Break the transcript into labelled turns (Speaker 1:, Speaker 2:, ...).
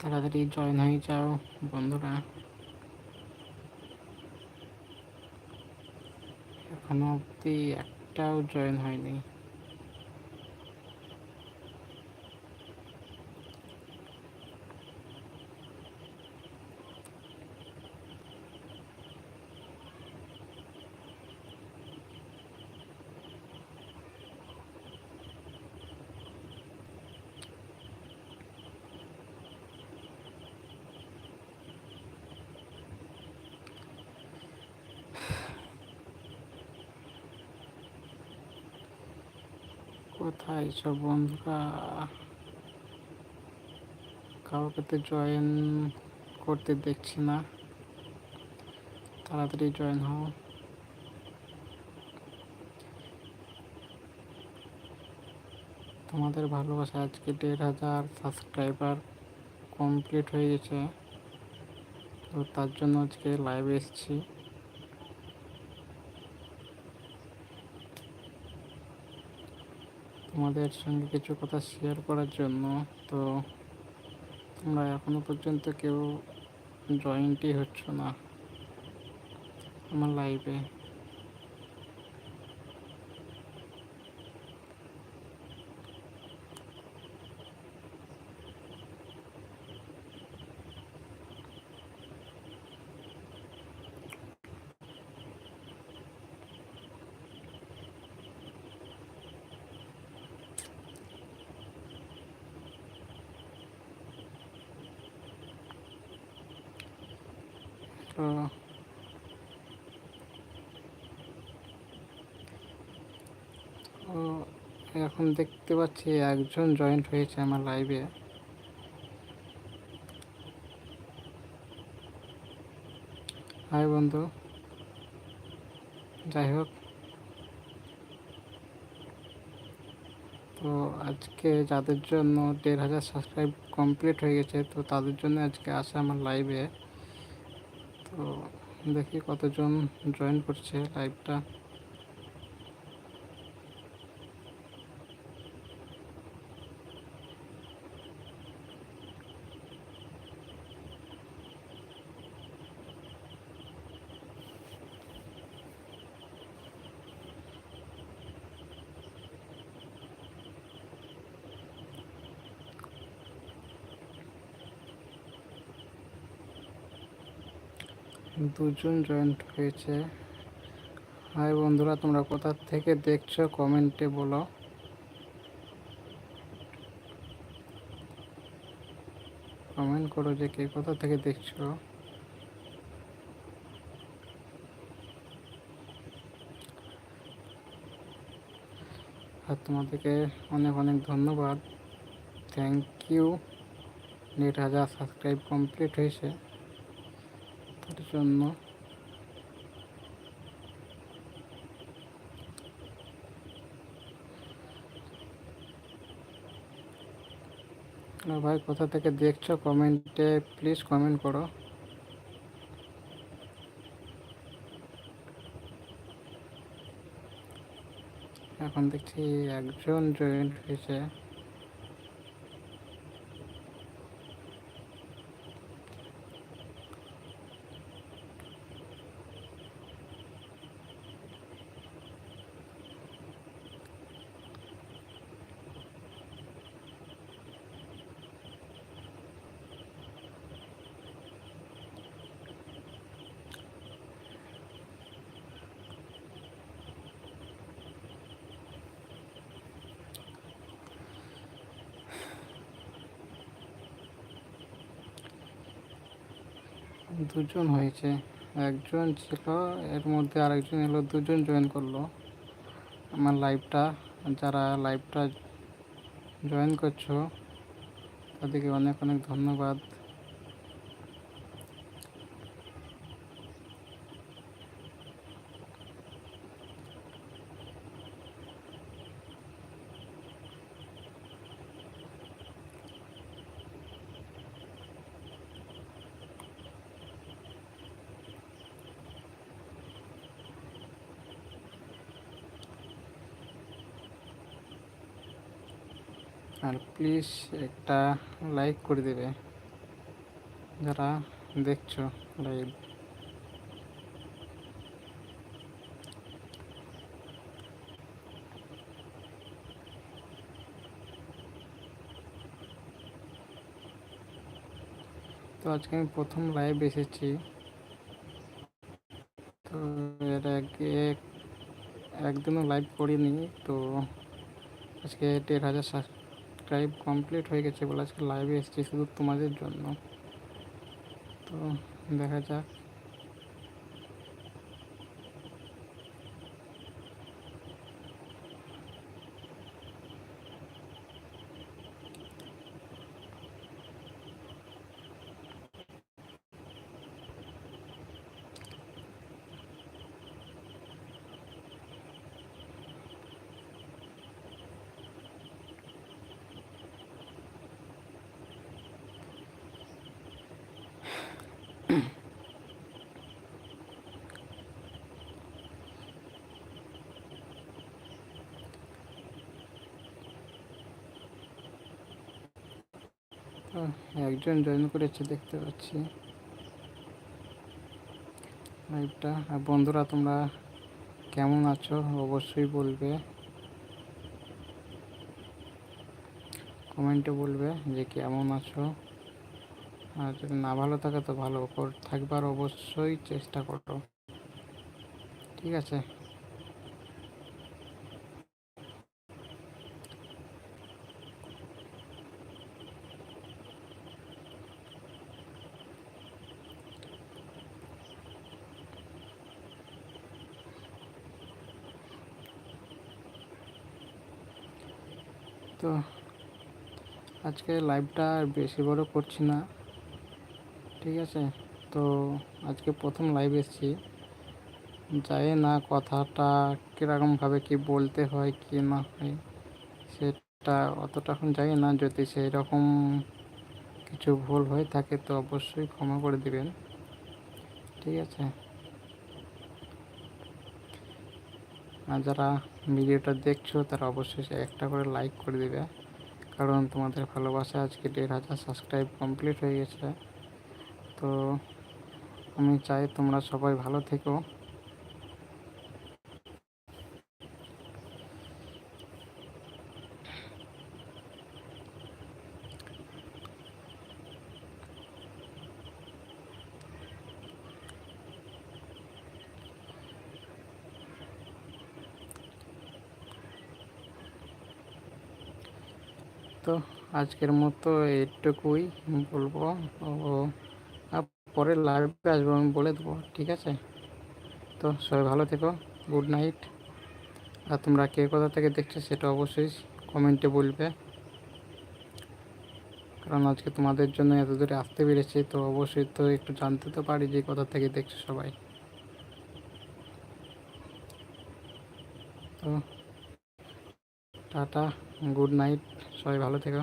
Speaker 1: তাড়াতাড়ি জয়েন হয়ে যাও বন্ধুরা। এখনও অব্দি একটাও জয়েন হয়নি। কোথায় সব বন্ধুরা? কাউকে তো জয়েন করতে দেখছি না। তাড়াতাড়ি জয়েন হও। তোমাদের ভালোবাসা আজকে দেড় হাজার সাবস্ক্রাইবার কমপ্লিট হয়ে গেছে। তো তার জন্য আজকে লাইভে এসেছি। তোমাদের সঙ্গে কিছু কথা শেয়ার করার জন্য। তো তোমরা এখনও পর্যন্ত কেউ জয়েন্টই হচ্ছ না। আমার লাইভে ও, এখন দেখতে পাচ্ছি একজন জয়েন্ট হয়েছে আমার লাইভে হাই বন্ধু। যাই হোক। তো আজকে যাদের জন্য দেড় হাজার সাবস্ক্রাইব কমপ্লিট হয়ে গেছে, তো তাদের জন্য আজকে আসে আমার লাইভে দেখি কতজন জয়েন করছে লাইভটা দুজন জয়েন্ট হয়েছে। হাই বন্ধুরা, তোমরা কোথা থেকে দেখছ কমেন্টে বলো। কমেন্ট করো যে কে কোথা থেকে দেখছ। আর তোমাদেরকে অনেক অনেক ধন্যবাদ। থ্যাংক ইউ দেড় হাজার সাবস্ক্রাইব কমপ্লিট হয়েছে। জন্য। ভাই কোথা থেকে দেখছ কমেন্টে? প্লিজ কমেন্ট করো। এখন দেখছি একজন জয়েন্ট হয়েছে। দুজন হয়েছে। একজন ছিল, এর মধ্যে আরেকজন এলো, দুজন জয়েন করল। আমার লাইভটা যারা লাইভটা জয়েন করছ, তাদেরকে অনেক অনেক ধন্যবাদ। আর প্লিজ একটা লাইক করে দেবে। যারা দেখছ লাইভ তো আজকে আমি প্রথম লাইভ এসেছি। তো এর আগে একদিনও লাইভ করিনি, তো আজকে দেড় হাজার সাবস্ক্রাইব কমপ্লিট হয়ে গেছে বলে আজকে লাইভে এসেছি শুধু তোমাদের জন্য। তো দেখা যাক। একজন জয়েন করেছে, দেখতে পাচ্ছি। লাইভটা আর বন্ধুরা, তোমরা কেমন আছো? অবশ্যই বলবে। কমেন্টে বলবে যে কেমন আছো। আর যদি না ভালো থাকে, তো ভালো থাকবার অবশ্যই চেষ্টা করো। ঠিক আছে? তো আজকে লাইভটা বেশি বড় করছি না, ঠিক আছে? তো আজকে প্রথম লাইভ এসেছি। যাই না কথাটা কীরকমভাবে কি বলতে হয়, কি না হয়, সেটা অতটা এখন জানি না। যদি সেই রকম কিছু ভুল হয়ে থাকে, তো অবশ্যই ক্ষমা করে দিবেন, ঠিক আছে? আর যারা ভিডিওটা দেখছ, তারা অবশ্যই একটা করে লাইক করে দেবে। কারণ তোমাদের ভালোবাসা আজকে দেড় হাজার সাবস্ক্রাইব কমপ্লিট হয়ে গেছে। তো আমি চাই তোমরা সবাই ভালো থেকো। তো আজকের মতো এইটুকুই বলব। ও পরে লাইভে আসব আমি বলে দেবো, ঠিক আছে? তো সবাই ভালো থেকো গুড নাইট আর তোমরা কে কোথা থেকে দেখছ সেটা অবশ্যই কমেন্টে বলবে। কারণ আজকে তোমাদের জন্য এত দূরে আসতে পেরেছি, তো অবশ্যই তো একটু জানতে তো পারি যে কোথা থেকে দেখছ সবাই। তো টাটা গুড নাইট সবাই ভালো থেকো।